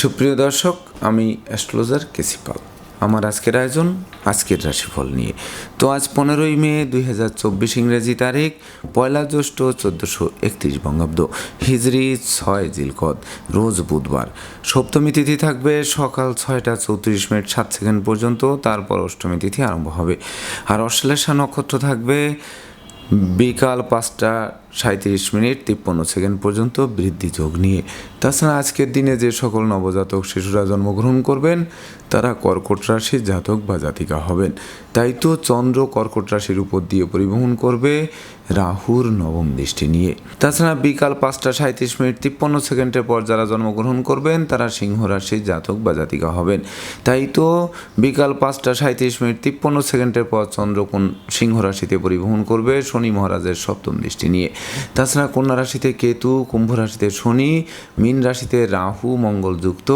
সুপ্রিয় দর্শক, আমি অ্যাস্ট্রোলজার কেসিপাল আমার আজকের আয়োজন, আজকের রাশিফল নিয়ে। তো আজ পনেরোই মে দুই হাজার চব্বিশ ইংরেজি তারিখ, পয়লা জ্যৈষ্ঠ চোদ্দোশো একত্রিশ বঙ্গাব্দ, হিজরি ছয় জিলকদ, রোজ বুধবার। সপ্তমী তিথি থাকবে সকাল ছয়টা চৌত্রিশ মিনিট সাত সেকেন্ড পর্যন্ত, তারপর অষ্টমী তিথি আরম্ভ হবে। আর অশ্লেষা নক্ষত্র থাকবে বিকাল পাঁচটা সাঁত্রিশ মিনিট তিপ্পান্ন সেকেন্ড পর্যন্ত বৃদ্ধি যোগ নিয়ে। তাছাড়া আজকের দিনে যে সকল নবজাতক শিশুরা জন্মগ্রহণ করবেন, তারা কর্কট রাশির জাতক বা জাতিকা হবেন। তাই তো চন্দ্র কর্কট রাশির উপর দিয়ে পরিবহন করবে রাহুর নবম দৃষ্টি নিয়ে। তাছাড়া বিকাল পাঁচটা সাঁত্রিশ মিনিট তিপ্পান্ন সেকেন্ডের পর যারা জন্মগ্রহণ করবেন, তারা সিংহ রাশির জাতক বা জাতিকা হবেন। তাই তো বিকাল পাঁচটা সাঁত্রিশ মিনিট তিপ্পান্ন সেকেন্ডের পর চন্দ্র কোন সিংহ রাশিতে পরিবহন করবে, শনি মহারাজের সপ্তম দৃষ্টি নিয়ে। তাছাড়া কন্যা রাশিতে কেতু, কুম্ভ রাশিতে শনি, মীন রাশিতে রাহু, মঙ্গল যুক্ত,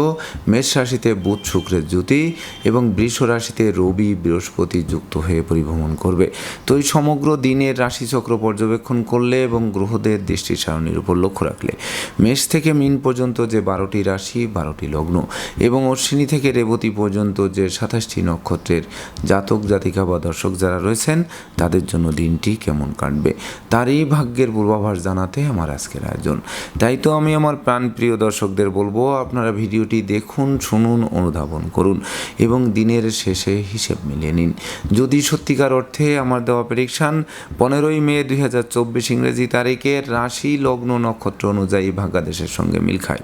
মেষ রাশিতে বুধ, শুক্রের জ্যোতি এবং বৃষ রাশিতে রবি, বৃহস্পতি যুক্ত হয়ে পরিভ্রমণ করবে। তো এই সমগ্র দিনের রাশিচক্র পর্যবেক্ষণ করলে এবং গ্রহদের দৃষ্টি সারণীর উপর লক্ষ্য রাখলে মেষ থেকে মিন পর্যন্ত যে বারোটি রাশি, বারোটি লগ্ন এবং অশ্বিনী থেকে রেবতী পর্যন্ত যে সাতাশটি নক্ষত্রের জাতক, জাতিকা বা দর্শক যারা রয়েছেন, তাদের জন্য দিনটি কেমন কাটবে? তারই ভাগ্যের পূর্বাভাস জানাতে আমার আজকের আয়োজন। তাই তো আমি আমার প্রাণপ্রিয় দর্শকদের বলব, আপনারা ভিডিওটি দেখুন, শুনুন, অনুধাবন করুন এবং দিনের শেষে হিসেব মিলিয়ে নিন। যদি সত্যিকার অর্থে আমার দেওয়া প্রেডিকশান পনেরোই মে দুই হাজার চব্বিশ ইংরেজি তারিখের রাশি লগ্ন নক্ষত্র অনুযায়ী ভাগ্যাদেশের সঙ্গে মিল খায়।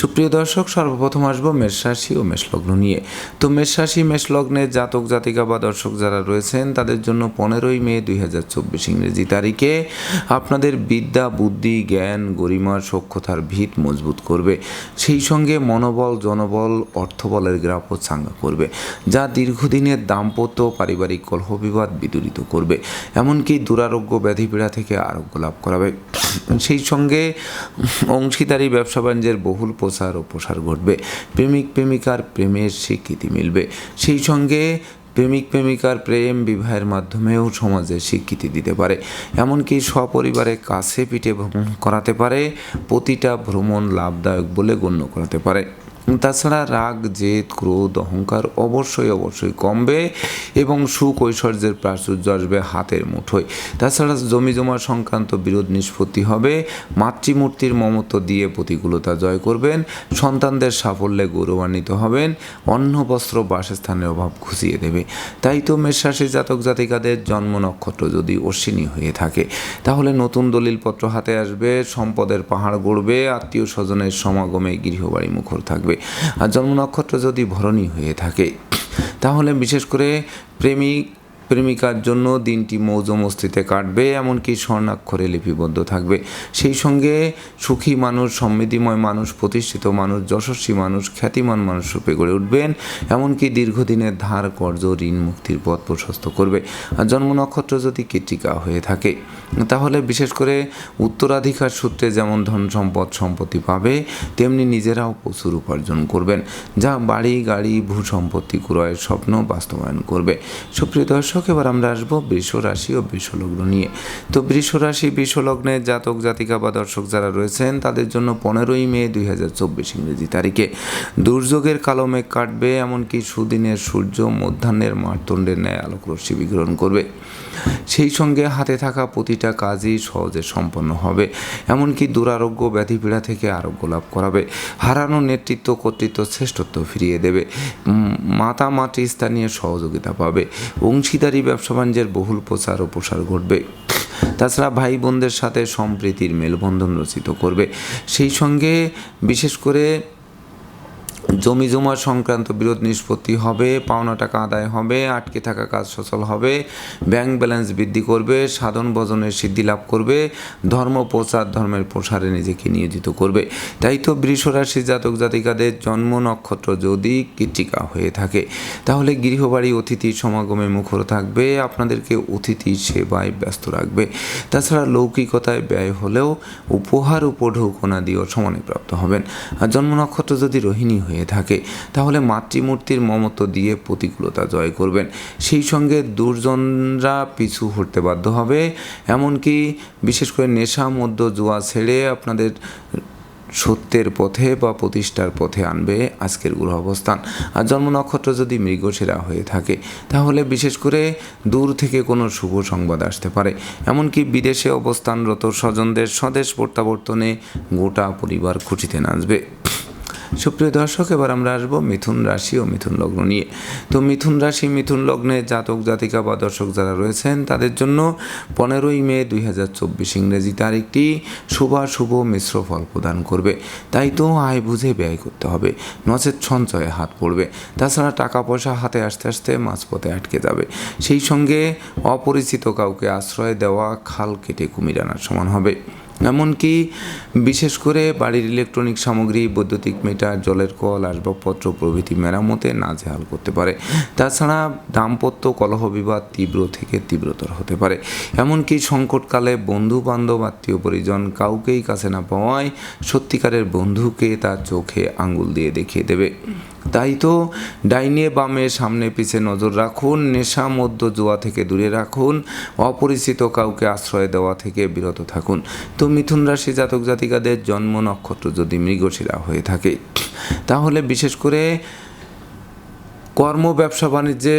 সুপ্রিয় দর্শক, সর্বপ্রথম আসব মেষরাশি ও মেষলগ্ন নিয়ে। তো মেষরাশি মেষলগ্নের জাতক, জাতিকা বা দর্শক যারা রয়েছেন, তাদের জন্য পনেরোই মে দুই হাজার চব্বিশ ইংরেজি তারিখে আপনাদের বিদ্যা, বুদ্ধি, জ্ঞান, গরিমা, সক্ষতার ভিত মজবুত করবে। সেই সঙ্গে মনোবল, জনবল অর্থবলের গ্রাফও চাঙ্গা করবে, যা দীর্ঘদিনের দাম্পত্য, পারিবারিক কলহ বিবাদ বিদূরিত করবে, এমনকি দুরারোগ্য ব্যাধিপীড়া থেকে আরোগ্য লাভ করাবে। সেই সঙ্গে অংশীদারি, ব্যবসা বাণিজ্যের বহুল প্রসার ও প্রসার ঘটবে। প্রেমিক প্রেমিকার প্রেমের স্বীকৃতি মিলবে। সেই সঙ্গে প্রেমিক প্রেমিকার প্রেম বিবাহের মাধ্যমেও সমাজে স্বীকৃতি দিতে পারে। এমনকি সপরিবারে কাছে পিঠে ভ্রমণ করাতে পারে, প্রতিটা ভ্রমণ লাভদায়ক বলে গণ্য করাতে পারে। তাছাড়া রাগ, জেদ, ক্রোধ, অহংকার অবশ্যই অবশ্যই কমবে এবং সুখ ঐশ্বর্যের প্রাচুর্য আসবে হাতের মুঠোয়। তাছাড়া জমি জমা সংক্রান্ত বিরোধ নিষ্পত্তি হবে। মাতৃমূর্তির মমত্ব দিয়ে প্রতিকূলতা জয় করবেন। সন্তানদের সাফল্যে গৌরবান্বিত হবেন। অন্ন, বস্ত্র, বাসস্থানের অভাব ঘুষিয়ে দেবে। তাই তো মেষরাশি জাতক জাতিকাদের জন্ম নক্ষত্র যদি অশ্বিনী হয়ে থাকে, তাহলে নতুন দলিলপত্র হাতে আসবে, সম্পদের পাহাড় গড়বে, আত্মীয় স্বজনের সমাগমে গৃহবাড়ি মুখর থাকবে। আর জন্ম নক্ষত্র যদি ভরণী হয়ে থাকে তাহলে বিশেষ করে প্রেমিক প্রেমিকার জন্য দিনটি মৌজ মস্তিতে কাটবে, এমনকি স্বর্ণাক্ষরে লিপিবদ্ধ থাকবে। সেই সঙ্গে সুখী মানুষ, সমৃদ্ধিময় মানুষ, প্রতিষ্ঠিত মানুষ, যশস্বী মানুষ, খ্যাতিমান মানুষ রূপে গড়ে উঠবেন, এমনকি দীর্ঘদিনের ধার কর্য ঋণ মুক্তির পথ প্রশস্ত করবে। আর জন্ম নক্ষত্র যদি কৃতিকা হয়ে থাকে, তাহলে বিশেষ করে উত্তরাধিকার সূত্রে যেমন ধন সম্পদ, সম্পত্তি পাবে, তেমনি নিজেরাও প্রচুর উপার্জন করবেন, যা বাড়ি, গাড়ি, ভূ সম্পত্তি, ক্রয়ের স্বপ্ন বাস্তবায়ন করবে। সুপ্রিয় দর্শক এবার আমরা আসব বৃষ রাশি ও বৃষলগ্ন নিয়ে। তো বৃষ রাশি বৃষলগ্নের জাতক, জাতিকা বা দর্শক যারা রয়েছেন, তাদের জন্য পনেরোই মে দুই হাজার চব্বিশ ইংরেজি তারিখে। দুর্যোগের কালো মেঘ কাটবে, এমনকি সুদিনের সূর্য মধ্যাহ্নের মারতণ্ডের ন্যায় আলোক রশ্মি বিগ্রহণ করবে। সেই সঙ্গে হাতে থাকা প্রতিটা কাজই সহজে সম্পন্ন হবে। এমনকি দুরারোগ্য ব্যাধিপীড়া থেকে আরোগ্য লাভ করাবে। হারানো নেতৃত্ব, কর্তৃত্ব শ্রেষ্ঠত্ব ফিরিয়ে দেবে। মাতা মাটি স্থানীয় সহযোগিতা পাবে। অংশীদারি, ব্যবসা বাণিজ্যের বহুল প্রচার ও প্রসার ঘটবে। তাছাড়া ভাই বোনদের সাথে সম্প্রীতির মেলবন্ধন রচিত করবে। সেই সঙ্গে বিশেষ করে জমি জমা সংক্রান্ত বিরোধ নিষ্পত্তি হবে, পাওনা টাকা আদায় হবে, আটকে থাকা কাজ সচল হবে, ব্যাংক ব্যালেন্স বৃদ্ধি করবে, সাধন ভজনের সিদ্ধি লাভ করবে, ধর্ম প্রচার ধর্মের প্রসারে নিজেকে নিয়োজিত করবে। তাই তো বৃষরাশি জাতক জাতিকাদের জন্ম নক্ষত্র যদি কৃতিকা হয়ে থাকে, তাহলে গৃহবাড়ি অতিথি সমাগমে মুখর থাকবে, আপনাদেরকে অতিথি সেবায় ব্যস্ত রাখবে। তাছাড়া লৌকিকতায় ব্যয় হলেও উপহার উপঢৌকনা দিয়েও সমানে প্রাপ্ত হবেন। আর জন্ম নক্ষত্র যদি রোহিণী হয়ে থাকে। তাহলে মাতৃমূর্তির মমত্ব দিয়ে প্রতিকূলতা জয় করবেন। সেই সঙ্গে দুর্জনরা পিছু হটতে বাধ্য হবে। এমনকি বিশেষ করে নেশা মধ্য জুয়া ছেড়ে আপনাদের সত্যের পথে বা প্রতিষ্ঠার পথে আনবে আজকের গ্রহ অবস্থান। আর জন্ম নক্ষত্র যদি মৃগশিরা হয়ে থাকে, তাহলে বিশেষ করে দূর থেকে কোনো শুভ সংবাদ আসতে পারে। এমনকি বিদেশে অবস্থানরত স্বজনদের স্বদেশ প্রত্যাবর্তনে গোটা পরিবার খুশিতে নাচবে। সুপ্রিয় দর্শক, এবার আমরা আসব মিথুন রাশি ও মিথুন লগ্ন নিয়ে। তো মিথুন রাশি, মিথুন লগ্নে জাতক, জাতিকা বা দর্শক যারা রয়েছেন, তাদের জন্য পনেরোই মে দুই হাজার চব্বিশ ইংরেজি তারিখটি শুভাশুভ মিশ্র ফল প্রদান করবে। তাই তো আয় বুঝে ব্যয় করতে হবে, নচেত সঞ্চয়ে হাত পড়বে। তাছাড়া টাকা পয়সা হাতে আসতে আসতে মাঝপথে আটকে যাবে। সেই সঙ্গে অপরিচিত কাউকে আশ্রয় দেওয়া, খাল কেটে কুমির আনার সমান হবে। এমনকি বিশেষ করে বাড়ির ইলেকট্রনিক সামগ্রী, বৈদ্যুতিক মিটার, জলের কল, আসবাবপত্র, প্রভৃতি মেরামতে নাজেহাল করতে পারে। তাছাড়া দাম্পত্য কলহ বিবাদ তীব্র থেকে তীব্রতর হতে পারে। এমনকি সংকটকালে বন্ধু বান্ধব আত্মীয় পরিজন কাউকেই কাছে না পাওয়ায় সত্যিকারের বন্ধুকে তার চোখে আঙ্গুল দিয়ে দেখিয়ে দেবে। তাই তো ডাইনে বামে সামনে পিছে নজর রাখুন, নেশা মধ্য জোয়া থেকে দূরে রাখুন, অপরিচিত কাউকে আশ্রয় দেওয়া থেকে বিরত থাকুন। তো মিথুন রাশি জাতক জাতিকাদের জন্ম নক্ষত্র যদি মৃগশিরা হয়ে থাকে, তাহলে বিশেষ করে কর্ম, ব্যবসা, বাণিজ্যে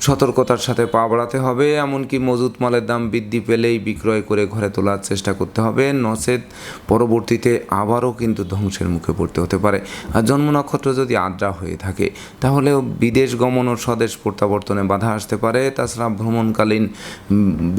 সতর্কতার সাথে পা বাড়াতে হবে, এমনকি মজুত মালের দাম বৃদ্ধি পেলেই বিক্রয় করে ঘরে তোলার চেষ্টা করতে হবে। নচেত পরবর্তীতে আবারও কিন্তু ধ্বংসের মুখে পড়তে হতে পারে। আর জন্ম নক্ষত্র যদি আদ্রা হয়ে থাকে, তাহলেও বিদেশ গমন ও স্বদেশ প্রত্যাবর্তনে বাধা আসতে পারে। তাছাড়া ভ্রমণকালীন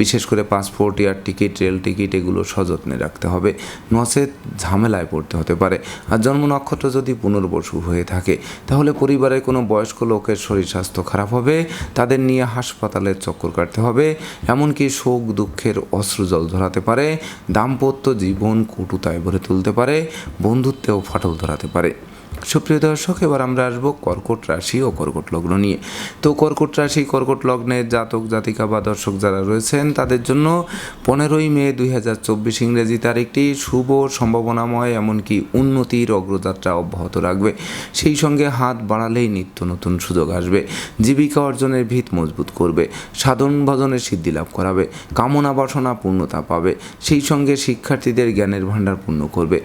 বিশেষ করে passport, air ticket, rail ticket, এগুলো সযত্নে রাখতে হবে। নচেত ঝামেলায় পড়তে হতে পারে। আর জন্ম নক্ষত্র যদি পুনর্বসু হয়ে থাকে, তাহলে পরিবারের কোনো বয়স্ক লোকের শরীর স্বাস্থ্য খারাপ হবে। তাদের নিয়ে হাসপাতালের চক্কর কাটতে হবে। এমনকি শোক, দুঃখের অশ্রুজল ধরাতে পারে, দাম্পত্য জীবন কটুতায় ভরে তুলতে পারে, বন্ধুত্বেও ফাটল ধরাতে পারে। সুপ্রিয় দর্শক, এবার আমরা আসব কর্কট রাশি ও কর্কট লগ্ন নিয়ে। তো কর্কট রাশি, কর্কট লগ্নের জাতক, জাতিকা বা দর্শক যারা রয়েছেন, তাদের জন্য পনেরোই মে দুই হাজার চব্বিশ ইংরেজি তারিখটি শুভ, সম্ভাবনাময়, এমনকি উন্নতির অগ্রযাত্রা অব্যাহত রাখবে। সেই সঙ্গে হাত বাড়ালেই নিত্য নতুন সুযোগ আসবে। জীবিকা অর্জনের ভিত মজবুত করবে। সাধন ভজনের সিদ্ধি লাভ করাবে। কামনা বাসনা পূর্ণতা পাবে। সেই সঙ্গে শিক্ষার্থীদের জ্ঞানের ভাণ্ডার পূর্ণ করবে।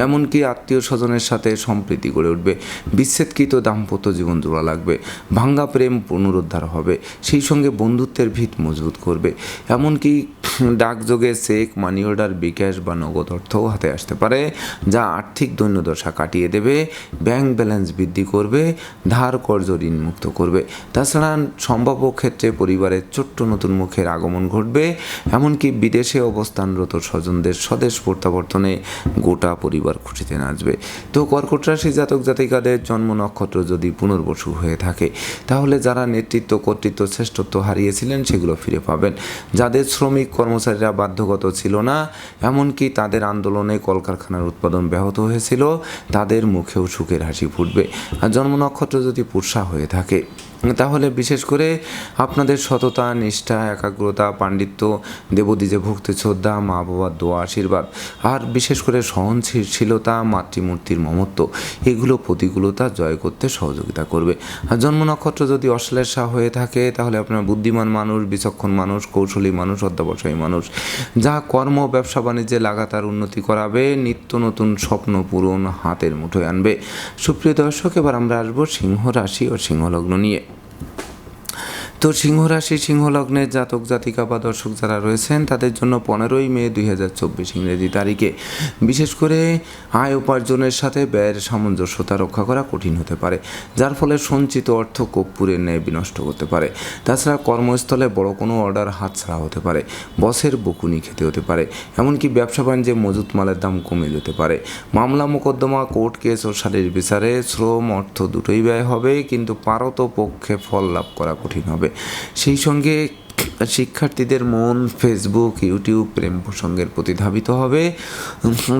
এমনকি আত্মীয় স্বজনের সাথে সম্প্রীতি গড়ে উঠবে। বিচ্ছেদকৃত দাম্পত্য জীবন জোড়া লাগবে। ভাঙ্গা প্রেম পুনরুদ্ধার হবে। সেই সঙ্গে বন্ধুত্বের ভিত মজবুত করবে। এমনকি ডাকযোগে চেক মানি অর্ডার বিকাশ বা নগদ অর্থও হাতে আসতে পারে, যা আর্থিক দৈন্যদশা কাটিয়ে দেবে, ব্যাংক ব্যালেন্স বৃদ্ধি করবে, ধার কর্জ ঋণ মুক্ত করবে। তাছাড়া সম্ভাব্য ক্ষেত্রে পরিবারের ছোট্ট নতুন মুখের আগমন ঘটবে, এমনকি বিদেশে অবস্থানরত স্বজনদের স্বদেশ প্রত্যাবর্তনে গোটা পরিবার খুশিতে নাচবে। তো কর্কট রাশি জাতক জাতিকাদের জন্ম নক্ষত্র যদি পুনর্বসু হয়ে থাকে, তাহলে যারা নেতৃত্ব কর্তৃত্ব শ্রেষ্ঠত্ব হারিয়েছিলেন সেগুলো ফিরে পাবেন। যাদের শ্রমিক কর্মচারীরা বাধ্যগত ছিল না, এমনকি তাদের আন্দোলনে কলকারখানার উৎপাদন ব্যাহত হয়েছিল, তাদের মুখেও সুখের হাসি ফুটবে। আর জন্ম নক্ষত্র যদি পুরসা হয়ে থাকে তাহলে বিশেষ করে আপনাদের সততা, নিষ্ঠা, একাগ্রতা, পাণ্ডিত্য দেবদ্বীজে ভক্তি, শ্রদ্ধা, মা বাবার দোয়া, আশীর্বাদ, আর বিশেষ করে সহনশীলতা, মাতৃমূর্তির মমত্ব, এগুলো প্রতিকূলতা জয় করতে সহযোগিতা করবে। আর জন্ম নক্ষত্র যদি অশ্লেষা হয়ে থাকে, তাহলে আপনার বুদ্ধিমান মানুষ, বিচক্ষণ মানুষ, কৌশলী মানুষ, অধ্যাবসায়ী মানুষ, যা কর্ম, ব্যবসা, বাণিজ্যে লাগাতার উন্নতি করাবে, নিত্য নতুন স্বপ্ন পূরণ হাতের মুঠোয় আনবে। সুপ্রিয় দর্শক, এবার আমরা আসব সিংহ রাশি ও সিংহলগ্ন নিয়ে। তো সিংহ রাশি সিংহ লগ্নের জাতক, জাতিকা বা দর্শক যারা রয়েছেন, তাদের জন্য পনেরোই মে দুই হাজার চব্বিশ ইংরেজি তারিখে। বিশেষ করে আয় উপার্জনের সাথে ব্যয়ের সামঞ্জস্যতা রক্ষা করা কঠিন হতে পারে, যার ফলে সঞ্চিত অর্থ কর্পূরের ন্যায় বিনষ্ট করতে পারে। তাছাড়া কর্মস্থলে বড় কোনো অর্ডার হাতছাড়া হতে পারে, বসের বকুনি খেতে হতে পারে, এমনকি ব্যবসা বাণিজ্যে মজুত মালের দাম কমে যেতে পারে। মামলা, মোকদ্দমা, কোর্ট কেস ও শারীর বিচারে শ্রম, অর্থ দুটোই ব্যয় হবে, কিন্তু পারত পক্ষে ফল লাভ করা কঠিন হবে। সেই সঙ্গে শিক্ষার্থীদের মন ফেসবুক ইউটিউব প্রেম প্রসঙ্গের প্রতি ধাবিত হবে।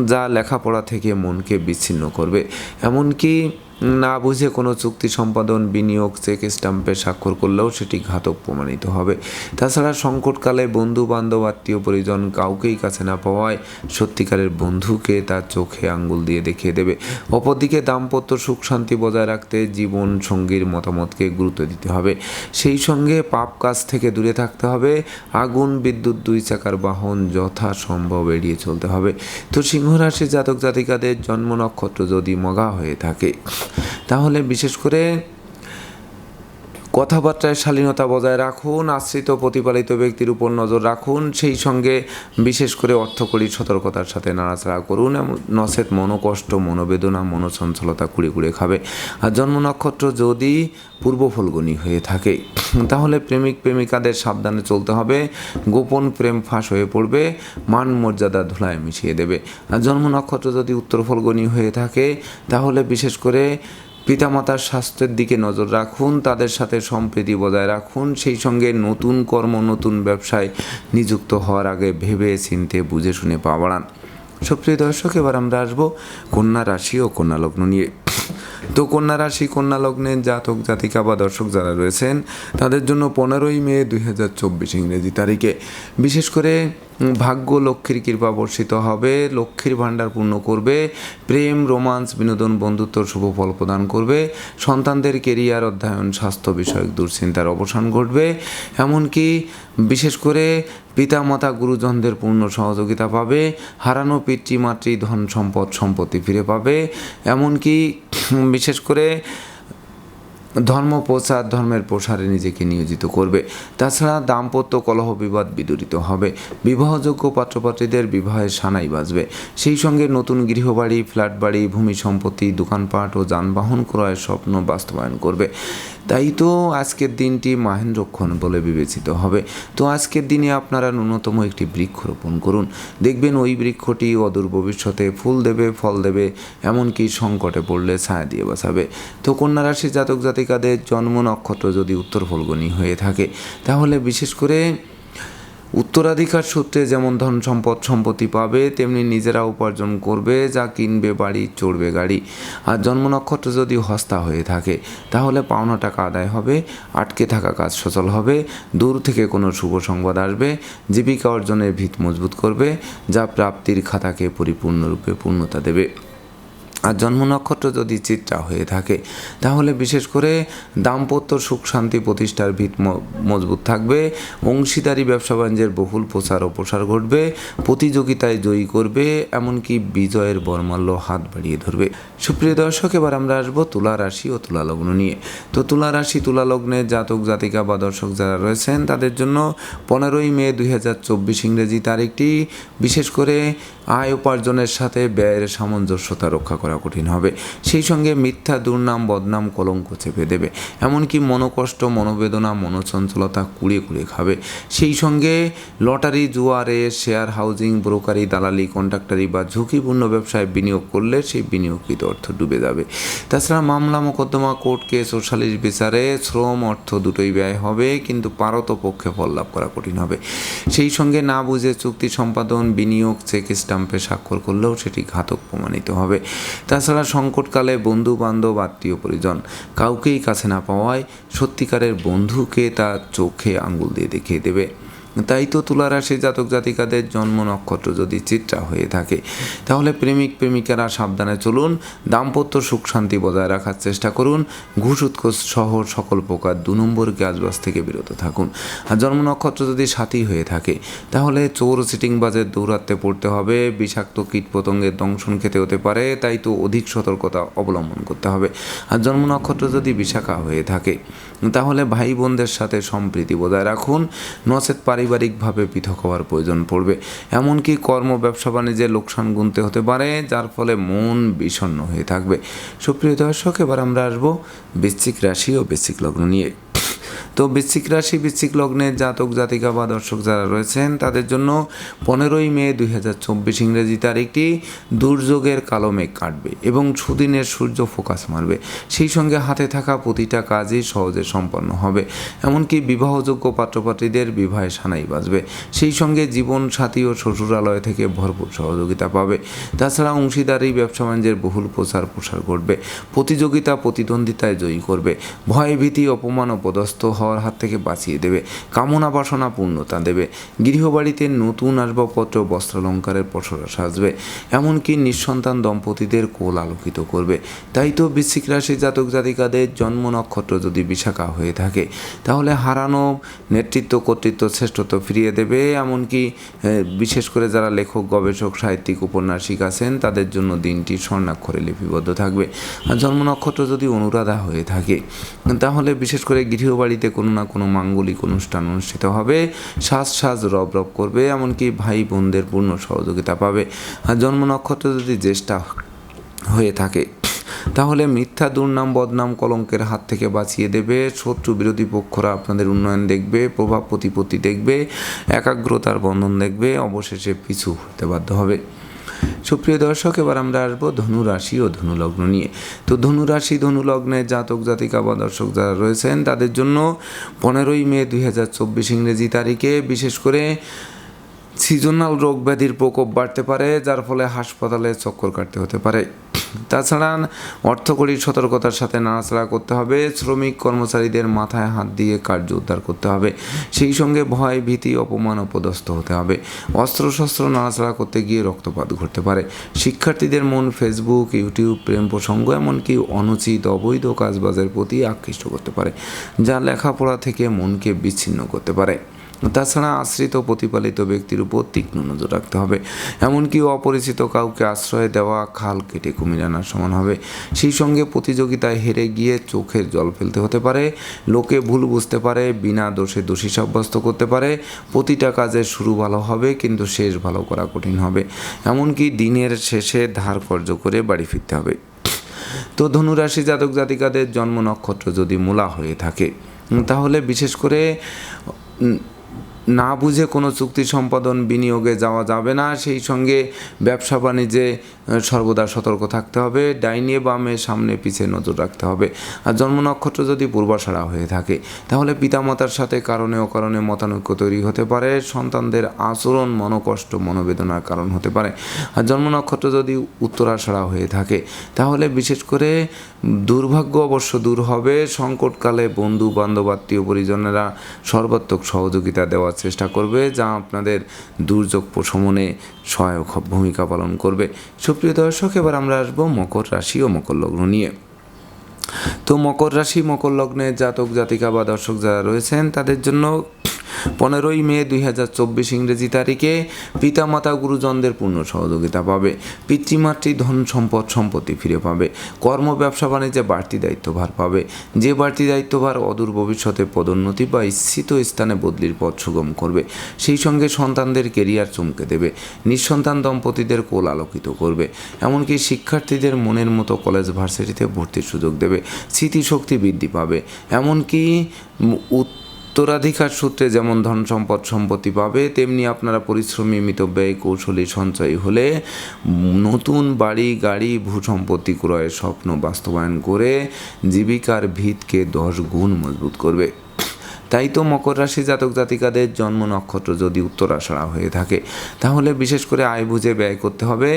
যা লেখাপড়া থেকে মনকে বিচ্ছিন্ন করবে। এমনকি না বুঝে কোনো চুক্তি সম্পাদন, বিনিয়োগ, চেক স্টাম্পে স্বাক্ষর করলেও সেটি ঘাতক প্রমাণিত হবে। তাছাড়া সংকটকালে বন্ধু বান্ধব আত্মীয় পরিজন কাউকেই কাছে না পাওয়ায় সত্যিকারের বন্ধুকে তার চোখে আঙ্গুল দিয়ে দেখিয়ে দেবে। অপরদিকে দাম্পত্য সুখ শান্তি বজায় রাখতে জীবন সঙ্গীর মতামতকে গুরুত্ব দিতে হবে। সেই সঙ্গে পাপ কাজ থেকে দূরে থাকতে হবে। আগুন, বিদ্যুৎ, দুই চাকার বাহন যথাসম্ভব এড়িয়ে চলতে হবে। তো সিংহ রাশি জাতক জাতিকাদের জন্ম নক্ষত্র যদি মগা হয়ে থাকে তাহলে বিশেষ করে কথাবার্তায় শালীনতা বজায় রাখুন, আশ্রিত প্রতিপালিত ব্যক্তির উপর নজর রাখুন, সেই সঙ্গে বিশেষ করে অর্থকরী সতর্কতার সাথে নাড়াচাড়া করুন। নচেত মনোকষ্ট, মনোবেদনা, মনোচঞ্চলতা কুড়ে কুড়ে খাবে। আর জন্ম নক্ষত্র যদি পূর্ব ফলগুনি হয়ে থাকে, তাহলে প্রেমিক প্রেমিকাদের সাবধানে চলতে হবে। গোপন প্রেম ফাঁস হয়ে পড়বে, মান মর্যাদা ধুলায় মিশিয়ে দেবে। আর জন্ম নক্ষত্র যদি উত্তর ফলগুনি হয়ে থাকে, তাহলে বিশেষ করে পিতামাতার স্বাস্থ্যের দিকে নজর রাখুন, তাদের সাথে সম্প্রীতি বজায় রাখুন, সেই সঙ্গে নতুন কর্ম, নতুন ব্যবসায় নিযুক্ত হওয়ার আগে ভেবে চিনতে, বুঝে শুনে পা বাড়ান। সুপ্রিয় দর্শক, এবার আমরা আসব কন্যা রাশি ও কন্যা লগ্ন নিয়ে। তো কন্যা রাশি, কন্যা লগ্নের জাতক, জাতিকা বা দর্শক যারা রয়েছেন, তাদের জন্য পনেরোই মে দুই হাজার চব্বিশ ইংরেজি তারিখে। বিশেষ করে ভাগ্য লক্ষ্মীর কৃপা বর্ষিত হবে, লক্ষ্মীর ভাণ্ডার পূর্ণ করবে, প্রেম, রোমান্স, বিনোদন বন্ধুত্ব শুভ ফল প্রদান করবে, সন্তানদের কেরিয়ার, অধ্যয়ন, স্বাস্থ্য বিষয়ক দুশ্চিন্তার অবসান ঘটবে, এমনকি বিশেষ করে পিতামাতা গুরুজনদের পূর্ণ সহযোগিতা পাবে, হারানো পিতৃমাতৃ ধন সম্পদ, সম্পত্তি ফিরে পাবে, এমনকি বিশেষ করে ধর্ম প্রচার, ধর্মের প্রসারে নিজেকে নিয়োজিত করবে। তাছাড়া দাম্পত্য কলহ বিবাদ বিদরিত হবে। বিবাহযোগ্য পাত্রপাত্রীদের বিবাহের সানাই বাজবে। সেই সঙ্গে নতুন গৃহবাড়ি ফ্ল্যাট বাড়ি ভূমি সম্পত্তি, দোকানপাট ও যানবাহন ক্রয়ের স্বপ্ন বাস্তবায়ন করবে। তাই তো আজকের দিনটি মাহেন্দ্রক্ষণ বলে বিবেচিত হবে। তো আজকের দিনে আপনারা ন্যূনতম একটি বৃক্ষ রোপণ করুন। দেখবেন ওই বৃক্ষটি অদূর ভবিষ্যতে ফুল দেবে, ফল দেবে, এমনকি সংকটে পড়লে ছায়া দিয়ে বাঁচাবে তো কন্যা রাশি জাতক জাতিকাদের জন্ম নক্ষত্র যদি উত্তর ফলগুনি হয়ে থাকে, তাহলে বিশেষ করে উত্তরাধিকার সূত্রে যেমন ধন সম্পদ সম্পত্তি পাবে, তেমনি নিজেরা উপার্জন করবে, যা কিনবে, বাড়ি, চড়বে গাড়ি। আর জন্ম নক্ষত্র যদি হস্তা হয়ে থাকে, তাহলে পাওনা টাকা আদায় হবে, আটকে থাকা কাজ সচল হবে, দূর থেকে কোনো শুভ সংবাদ আসবে, জীবিকা অর্জনের ভিত মজবুত করবে, যা প্রাপ্তির খাতাকে পরিপূর্ণরূপে পূর্ণতা দেবে। আর জন্ম নক্ষত্র যদি চিত্রা হয়ে থাকে, তাহলে বিশেষ করে দাম্পত্য সুখ শান্তি প্রতিষ্ঠার ভিত মজবুত থাকবে। অংশীদারি ব্যবসা বাণিজ্যের বহুল প্রচার ও প্রসার ঘটবে। প্রতিযোগিতায় জয়ী করবে, এমনকি বিজয়ের বর্মাল্য হাত বাড়িয়ে ধরবে। সুপ্রিয় দর্শক, এবার আমরা আসব তুলা রাশি ও তুলা লগ্ন নিয়ে। তো তুলা রাশি, তুলা লগ্নের জাতক, জাতিকা বা দর্শক যারা রয়েছেন, তাদের জন্য পনেরোই মে দুই হাজার চব্বিশ ইংরেজি তারিখটি। বিশেষ করে আয় উপার্জনের সাথে ব্যয়ের সামঞ্জস্যতা রক্ষা করা কঠিন হবে। সেই সঙ্গে মিথ্যা, দুর্নাম, বদনাম, কলঙ্ক চেপে দেবে। এমনকি মনোকষ্ট, মনোবেদনা, মনোচঞ্চলতা কুড়িয়ে কুড়িয়ে খাবে। সেই সঙ্গে লটারি, জুয়ারে, শেয়ার হাউজিং, ব্রোকারি, দালালি কন্ট্রাক্টারি বা ঝুঁকিপূর্ণ ব্যবসায় বিনিয়োগ করলে সেই বিনিয়োগকৃত অর্থ ডুবে যাবে। তাছাড়া মামলা, মোকদ্দমা, কোর্ট কেস ও সালিশ বিচারে শ্রম অর্থ দুটোই ব্যয় হবে, কিন্তু পারত পক্ষে ফল লাভ করা কঠিন হবে। সেই সঙ্গে না বুঝে চুক্তি সম্পাদন, বিনিয়োগ, চেক স্টাম্পে স্বাক্ষর করলেও সেটি ঘাতক প্রমাণিত হবে। তাছাড়া সংকটকালে বন্ধু বান্ধব আত্মীয় পরিজন কাউকেই কাছে না পাওয়ায় সত্যিকারের বন্ধুকে তার চোখে আঙ্গুল দিয়ে দেখিয়ে দেবে। তাই তো তুলা রাশি জাতক জাতিকাদের জন্ম নক্ষত্র যদি চিত্রা হয়ে থাকে, তাহলে প্রেমিক প্রেমিকারা সাবধানে চলুন, দাম্পত্য সুখ শান্তি বজায় রাখার চেষ্টা করুন, ঘুষ উৎকোষ সহ সকল প্রকার দু নম্বর কাজবাজ থেকে বিরত থাকুন। আর জন্ম নক্ষত্র যদি সাথী হয়ে থাকে, তাহলে চোর সিটিংবাজের দৌরাত্মে পড়তে হবে, বিষাক্ত কীট পতঙ্গের দংশন খেতে হতে পারে, তাই তো অধিক সতর্কতা অবলম্বন করতে হবে। আর জন্ম নক্ষত্র যদি বিশাখা হয়ে থাকে, তাহলে ভাই বোনদের সাথে সম্প্রীতি বজায় রাখুন, নচেত পারিবারিকভাবে পৃথক হওয়ার প্রয়োজন পড়বে। এমনকি কর্ম, ব্যবসা, বাণিজ্যে লোকসান গুনতে হতে পারে, যার ফলে মন বিষণ্ণ হয়ে থাকবে। সুপ্রিয় দর্শক, এবার আমরা আসব বৃশ্চিক রাশি ও বৃশ্চিক লগ্ন নিয়ে। তো বৃশ্চিক রাশি, বৃশ্চিক লগ্নের জাতক, জাতিকা বা দর্শক যারা রয়েছেন, তাদের জন্য পনেরোই মে দুই হাজার চব্বিশ ইংরেজি তারিখটি দুর্যোগের কালো মেঘ কাটবে এবং সুদিনের সূর্য ফোকাস মারবে। সেই সঙ্গে হাতে থাকা প্রতিটা কাজই সহজে সম্পন্ন হবে। এমনকি বিবাহযোগ্য পাত্রপাত্রীদের বিবাহে সানাই বাজবে। সেই সঙ্গে জীবন সাথী ও শ্বশুরালয় থেকে ভরপুর সহযোগিতা পাবে। তাছাড়া অংশীদারি, ব্যবসা বাণিজ্যের বহুল প্রচার প্রসার ঘটবে। প্রতিযোগিতা, প্রতিদ্বন্দ্বিতায় জয়ী করবে। ভয়, ভীতি, অপমান ও পদস্থ হওয়ার হাত থেকে বাঁচিয়ে দেবে। কামনা বাসনা পূর্ণতা দেবে। গৃহবাড়িতে নতুন আসবাবপত্র, বস্ত্রালঙ্কারের পসরা সাজবে। এমনকি নিঃসন্তান দম্পতিদের কোল আলোকিত করবে। তাই তো বৃশ্চিক রাশি জাতক জাতিকাদের জন্ম নক্ষত্র যদি বিশাখা হয়ে থাকে, তাহলে হারানো নেতৃত্ব, কর্তৃত্ব শ্রেষ্ঠত্ব ফিরিয়ে দেবে। এমনকি বিশেষ করে যারা লেখক, গবেষক, সাহিত্যিক, উপন্যাসিক আছেন, তাদের জন্য দিনটি স্বর্ণাক্ষরে লিপিবদ্ধ থাকবে। আর জন্ম নক্ষত্র যদি অনুরাধা হয়ে থাকে, তাহলে বিশেষ করে গৃহবাড়িতে কোনো না কোনো মাঙ্গলিক অনুষ্ঠান অনুষ্ঠিত হবে। সাজ সাজ রব রব করবে, এমনকি ভাই বোনদের পূর্ণ সহযোগিতা পাবে। আর জন্ম নক্ষত্র যদি জ্যেষ্ঠা হয়ে থাকে, তাহলে মিথ্যা, দুর্নাম, বদনাম, কলঙ্কের হাত থেকে বাঁচিয়ে দেবে। শত্রু বিরোধী পক্ষরা আপনাদের উন্নয়ন দেখবে, প্রভাব প্রতিপত্তি দেখবে, একাগ্রতার বন্ধন দেখবে, অবশেষে পিছু হতে বাধ্য হবে। সুপ্রিয় দর্শক, এবার আমরা আসব ধনুরাশি ও ধনুলগ্ন নিয়ে। তো ধনুরাশি রাশি ধনু জাতক, জাতিকা বা দর্শক যারা রয়েছেন, তাদের জন্য পনেরোই মে দুই হাজার চব্বিশ ইংরেজি তারিখে বিশেষ করে সিজনাল রোগ ব্যাধির প্রকোপ বাড়তে পারে, যার ফলে হাসপাতালে চক্কর কাটতে হতে পারে। তাছাড়া অর্থকরীর সতর্কতার সাথে নাড়াচাড়া করতে হবে, শ্রমিক কর্মচারীদের মাথায় হাত দিয়ে কার্য উদ্ধার করতে হবে, সেই সঙ্গে ভয়, ভীতি, অপমান অপদস্থ হতে হবে। অস্ত্রশস্ত্র নাড়াচাড়া করতে গিয়ে রক্তপাত ঘটতে পারে। শিক্ষার্থীদের মন ফেসবুক ইউটিউব প্রেম প্রসঙ্গ এমনকি অনুচিত অবৈধ কাজবাজের প্রতি আকৃষ্ট করতে পারে, যা লেখাপড়া থেকে মনকে বিচ্ছিন্ন করতে পারে। তাছাড়া আশ্রিত প্রতিপালিত ব্যক্তির উপর তীক্ষ্ণ নজর রাখতে হবে। এমনকি অপরিচিত কাউকে আশ্রয় দেওয়া, খাল কেটে কুমির আনার সমান হবে। সেই সঙ্গে প্রতিযোগিতায় হেরে গিয়ে চোখের জল ফেলতে হতে পারে, লোকে ভুল বুঝতে পারে, বিনা দোষে দোষী সাব্যস্ত করতে পারে, প্রতিটা কাজের শুরু ভালো হবে, কিন্তু শেষ ভালো করা কঠিন হবে। এমনকি দিনের শেষে ধার কর্য করে বাড়ি ফিরতে হবে। তো ধনুরাশি জাতক জাতিকাদের জন্ম নক্ষত্র যদি মূলা হয়ে থাকে তাহলে বিশেষ করে না বুঝে কোনো চুক্তি সম্পাদন বিনিয়োগে যাওয়া যাবে না। সেই সঙ্গে ব্যবসা বাণিজ্যে সর্বদা সতর্ক থাকতে হবে, ডাইনে বামে সামনে পিছে নজর রাখতে হবে। আর জন্ম নক্ষত্র যদি পূর্বাশাড়া হয়ে থাকে, তাহলে পিতামাতার সাথে কারণে অকারণে মতানৈক্য তৈরি হতে পারে, সন্তানদের আচরণ, মনোকষ্ট, মনোবেদনার কারণ হতে পারে। আর জন্ম নক্ষত্র যদি উত্তরাষাড়া হয়ে থাকে, তাহলে বিশেষ করে দুর্ভাগ্য অবশ্য দূর হবে, সংকটকালে বন্ধু, বান্ধব, আত্মীয় পরিজনেরা সর্বাত্মক সহযোগিতা দেওয়ার চেষ্টা করবে, যা আপনাদের দুর্যোগ প্রশমনে সহায়ক ভূমিকা পালন করবে। সুপ্রিয় দর্শক, এবার আমরা আসব মকর রাশি ও মকর লগ্ন নিয়ে। তো মকর রাশি, মকর লগ্নে জাতক, জাতিকা বা দর্শক যারা রয়েছেন, তাদের জন্য পনেরোই মে দুই হাজার চব্বিশ ইংরেজি তারিখে পিতামাতা গুরুজনদের পূর্ণ সহযোগিতা পাবে, পিতৃমাতৃ ধন সম্পদ সম্পত্তি ফিরে পাবে, কর্ম, ব্যবসা, বাণিজ্যে বাড়তি দায়িত্বভার পাবে। যে বাড়তি দায়িত্বভার অদূর ভবিষ্যতে পদোন্নতি বা ইচ্ছিত স্থানে বদলির পথ সুগম করবে, সেই সঙ্গে সন্তানদের কেরিয়ার চমকে দেবে, নিঃসন্তান দম্পতিদের কোল আলোকিত করবে, এমনকি শিক্ষার্থীদের মনের মতো কলেজ ভার্সিটিতে ভর্তির সুযোগ দেবে, স্মৃতিশক্তি বৃদ্ধি পাবে, এমনকি উত্তরাধিকার সূত্রে যেমন ধন সম্পদ সম্পত্তি পাবে, তেমনি আপনারা পরিশ্রমী মিতব্যয়ী কৌশলী সঞ্চয় হলে নতুন বাড়ি, গাড়ি, ভূ সম্পত্তি ক্রয়ের স্বপ্ন বাস্তবায়ন করে জীবিকার ভিতকে দশ গুণ মজবুত করবে। তাই তো মকর রাশি জাতক জাতিকাদের জন্ম নক্ষত্র যদি উত্তরাষাড়া হয়ে থাকে, তাহলে বিশেষ করে আয় বুঝে ব্যয় করতে হবে।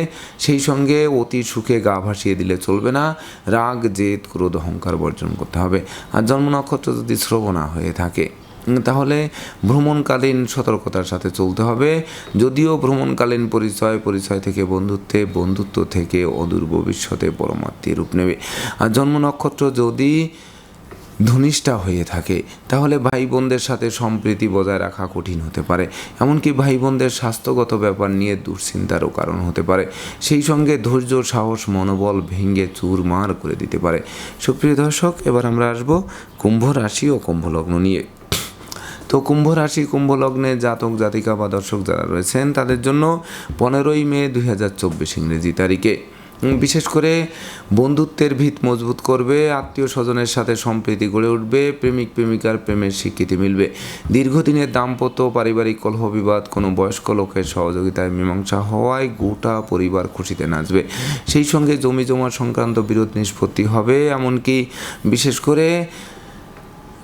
সেই সঙ্গে অতি সুখে গা ভাসিয়ে দিলে চলবে না, রাগ, জেদ, ক্রোধ, অহংকার বর্জন করতে হবে। আর জন্ম নক্ষত্র যদি শ্রবণা হয়ে থাকে তাহলে ভ্রমণকালীন সতর্কতার সাথে চলতে হবে। যদিও ভ্রমণকালীন পরিচয় পরিচয় থেকে বন্ধুত্বে, বন্ধুত্ব থেকে অদূর ভবিষ্যতে পরমাত্মীয় রূপ নেবে। আর জন্ম নক্ষত্র যদি ধনিষ্ঠা হয়ে থাকে, তাহলে ভাই বোনদের সাথে সম্প্রীতি বজায় রাখা কঠিন হতে পারে। এমনকি ভাই বোনদের স্বাস্থ্যগত ব্যাপার নিয়ে দুশ্চিন্তারও কারণ হতে পারে। সেই সঙ্গে ধৈর্য, সাহস, মনোবল ভেঙে চুরমার করে দিতে পারে। সুপ্রিয় দর্শক, এবার আমরা আসব কুম্ভ রাশি ও কুম্ভ লগ্ন নিয়ে। তো কুম্ভ রাশি, কুম্ভ লগ্নে জাতক, জাতিকা বা দর্শক যারা রয়েছেন, তাদের জন্য পনেরোই মে দুই হাজার চব্বিশ ইংরেজি তারিখে। বিশেষ করে বন্ধুত্বের ভিত মজবুত করবে, আত্মীয় স্বজনের সাথে সম্প্রীতি গড়ে উঠবে, প্রেমিক, প্রেমিকার প্রেমের স্বীকৃতি মিলবে। দীর্ঘদিনের দাম্পত্য, পারিবারিক কলহ বিবাদ কোনো বয়স্ক লোকের সহযোগিতায় মীমাংসা হওয়ায় গোটা পরিবার খুশিতে নাচবে। সেই সঙ্গে জমি জমা সংক্রান্ত বিরোধ নিষ্পত্তি হবে, এমনকি বিশেষ করে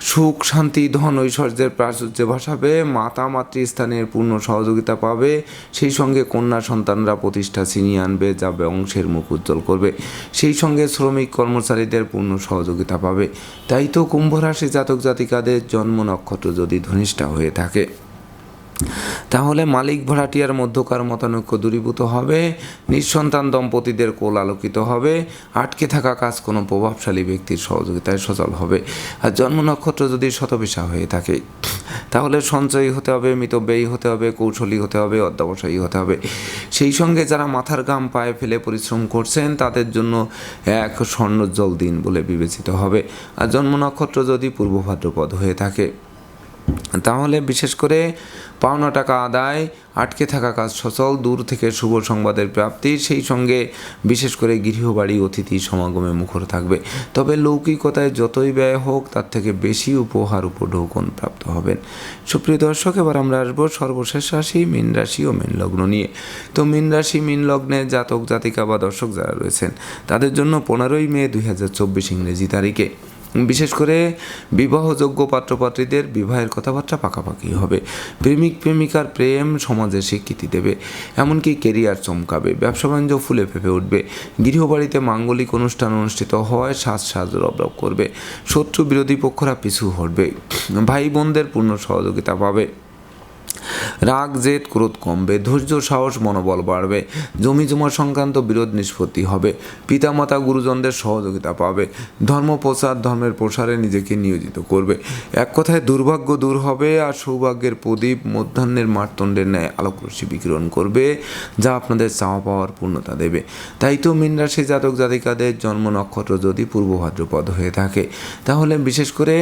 সুখ, শান্তি, ধন, ঐশ্বর্যের প্রাচুর্যে ভাসাবে, মাতা, মাতৃস্থানের পূর্ণ সহযোগিতা পাবে, সেই সঙ্গে কন্যা সন্তানরা প্রতিষ্ঠা ছিনিয়ে আনবে, যা বংশের মুখ উজ্জ্বল করবে। সেই সঙ্গে শ্রমিক, কর্মচারীদের পূর্ণ সহযোগিতা পাবে। তাই তো কুম্ভ রাশি জাতক জাতিকাদের জন্ম নক্ষত্র যদি ধনিষ্ঠা হয়ে থাকে। তাহলে মালিক ভাড়াটিয়ার মধ্যকার মতানৈক্য দূরীভূত হবে, নিঃসন্তান দম্পতিদের কোল আলোকিত হবে, আটকে থাকা কাজ কোনো প্রভাবশালী ব্যক্তির সহযোগিতায় সচল হবে। আর জন্ম নক্ষত্র যদি শতবিশা হয়ে থাকে, তাহলে সঞ্চয়ী হতে হবে, মিতব্যয়ী হতে হবে, কৌশলী হতে হবে, অধ্যাবসায়ী হতে হবে। সেই সঙ্গে যারা মাথার ঘাম পায়ে ফেলে পরিশ্রম করছেন, তাদের জন্য এক স্বর্ণোজ্জ্বল দিন বলে বিবেচিত হবে। আর জন্ম নক্ষত্র যদি পূর্ব ভাদ্রপদ হয়ে থাকে তাহলে বিশেষ করে পাওনা টাকা আদায়, আটকে থাকা কাজ সচল, দূর থেকে শুভ সংবাদের প্রাপ্তি, সেই সঙ্গে বিশেষ করে গৃহবাড়ি, অতিথি সমাগমে মুখর থাকবে। তবে লৌকিকতায় যতই ব্যয় হোক, তার থেকে বেশি উপহার উপঢৌকন প্রাপ্ত হবেন। সুপ্রিয় দর্শক, এবার আমরা আসব সর্বশেষ রাশি, মীন রাশি ও মীন লগ্ন নিয়ে। তো মীন রাশি, মীন লগ্নে জাতক, জাতিকা বা দর্শক যারা রয়েছেন, তাদের জন্য পনেরোই মে দুই হাজার চব্বিশ ইংরেজি তারিখে। বিশেষ করে বিবাহযোগ্য পাত্রপাত্রীদের বিবাহের কথাবার্তা পাকাপাকি হবে। প্রেমিক, প্রেমিকার প্রেম সমাজে স্বীকৃতি দেবে, এমনকি কেরিয়ার চমকাবে, ব্যবসা বাণিজ্য ফুলে ফেপে উঠবে, গৃহবাড়িতে মাঙ্গলিক অনুষ্ঠান অনুষ্ঠিত হওয়ায় সাজ সাজ রবরব করবে, শত্রু বিরোধী পক্ষরা পিছু হটবে, ভাই বোনদের পূর্ণ সহযোগিতা পাবে। রাগ, জেদ, ক্রোধ কমবে, ধৈর্য, সাহস, মনোবল বাড়বে, জমি জমা সংক্রান্ত বিরোধ নিষ্পত্তি হবে, পিতামাতা, গুরুজনদের সহযোগিতা পাবে, ধর্ম প্রচার ধর্মের প্রসারে নিজেকে নিয়োজিত করবে। এক কথায় দুর্ভাগ্য দূর হবে আর সৌভাগ্যের প্রদীপ মধ্যাহ্নের মারতণ্ডের ন্যায় আলোকরশ্মি বিকিরণ করবে, যা আপনাদের চাওয়া পাওয়ার পূর্ণতা দেবে। তাই তো মীন রাশি জাতক জাতিকাদের জন্ম নক্ষত্র যদি পূর্ব ভাদ্রপদ হয়ে থাকে, তাহলে বিশেষ করে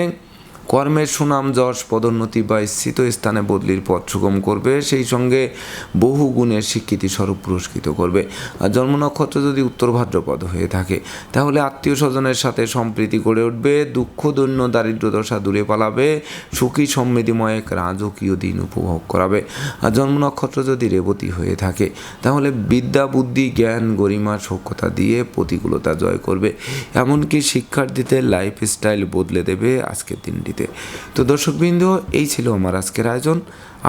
কর্মের সুনাম, যশ, পদোন্নতি বা স্থিত স্থানে বদলির পথ সুগম করবে, সেই সঙ্গে বহু গুণের স্বীকৃতি স্বরূপ পুরস্কৃত করবে। আর জন্ম নক্ষত্র যদি উত্তর ভাদ্রপদ হয়ে থাকে, তাহলে আত্মীয় স্বজনের সাথে সম্প্রীতি গড়ে উঠবে, দুঃখ, দৈন্য, দারিদ্র দশা দূরে পালাবে, সুখী, সমৃদ্ধিময় এক রাজকীয় দিন উপভোগ করাবে। আর জন্ম নক্ষত্র যদি রেবতী হয়ে থাকে, তাহলে বিদ্যা, বুদ্ধি, জ্ঞান, গরিমা সক্ষতা দিয়ে প্রতিকূলতা জয় করবে। এমনকি শিক্ষার্থীদের লাইফ স্টাইল বদলে দেবে আজকের দিনটিতে তো দর্শকবৃন্দ, এই ছিল আমার আজকের আয়োজন।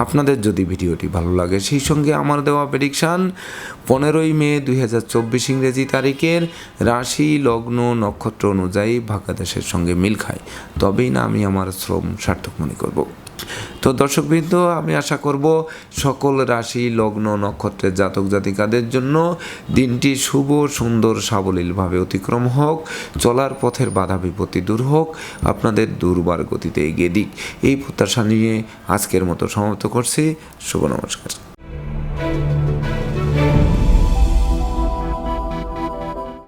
আপনাদের যদি ভিডিওটি ভালো লাগে, সেই সঙ্গে আমার দেওয়া প্রেডিকশান পনেরোই মে দুই হাজার চব্বিশ ইংরেজি তারিখের রাশি, লগ্ন, নক্ষত্র অনুযায়ী ভাগাদেশের সঙ্গে মিল খায়। তবেই না আমি আমার শ্রম সার্থক মনে করব। তো দর্শকবৃন্দ, আমি আশা করব সকল রাশি, লগ্ন নক্ষত্রের জাতক জাতিকাদের জন্য দিনটি শুভ, সুন্দর, সাবলীলভাবে অতিক্রম হোক, চলার পথের বাধা বিপত্তি দূর হোক, আপনাদের দুর্বার গতিতে এগিয়ে দিক। এই প্রত্যাশা নিয়ে আজকের মতো সমাপ্ত করছি। শুভ নমস্কার।